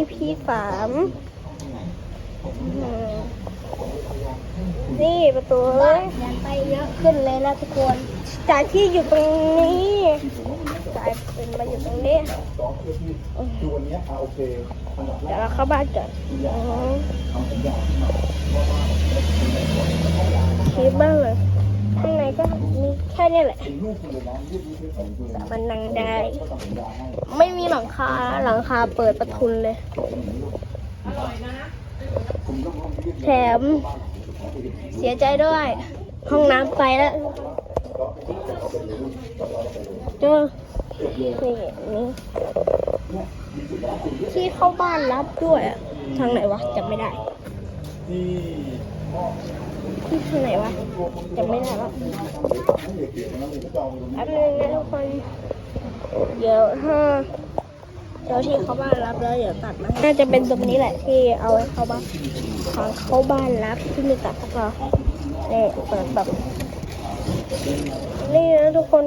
EP สามอืมนี่ประตูเอ้ยยันไปเยอะขึ้นเลยนะทุกคน จากที่อยู่ตรงนี้กลายเป็นมาอยู่ตรงนี้คือวันนี้อะโอเคอันดับแรเดี๋ยวกเราเข้าบ้านก่อน แค่นี้แหละเป็นลูกคุณเลยนะยืดยืดยืดของคุณสามารถนั่งได้ ไม่มีหลังคาหลังคาเปิดประทุนเลย แถม เสียใจด้วย ห้องน้ำไปแล้วเจอนี่นี่ที่เข้าบ้านรับด้วยอะทางไหนวะจำไม่ได้ ที่ที่ทางไหนวะจำไม่ได้แล้วให้เด็กเกียรตินนี้แป๊บนึงนะทุกคน เดี๋ยวถ้าเดี๋ยวที่เขาบ้านรับแล้วเดี๋ยวตัดมาให้น่าจะเป็นตรงนี้แหละที่เอาไว้เขาบ้านทางเขาบ้านรับที่มีตัดพวกเราเนี่ยเปิดแบบนี่นะทุกคน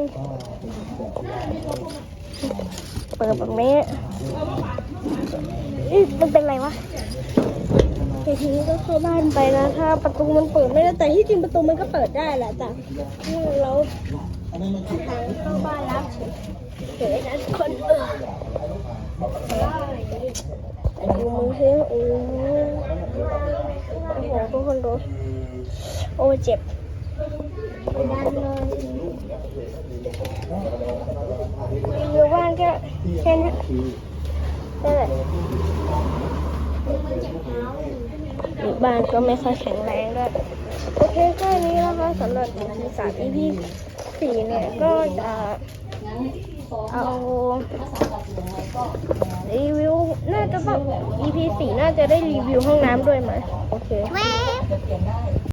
เปิดแบบนี้มันเป็นไรวะ แต่ทีนี้ก็เข้าบ้านไปนะถ้าประตูมันเปิดไม่ได้แต่ที่จริงประตูมันก็เปิดได้แหละแต่เราทางเข้าบ้านรับเฉยๆนะทุกคนเออแต่ดูมือซิโอ้โหโอ้โหทุกคนดูโอ้เจ็บดันเลยรีวิวบ้านก็แค่นี้นั่นแหละ บ้านก็ไม่ค่อยแข็งแรงด้วยโอเคก็นี้นะคะสำหรับ EP สาม EP สี่เนี่ยก็จะเอารีวิวน่าจะต้อง EP สี่น่าจะได้รีวิวห้องน้ำด้วยไหมโอเค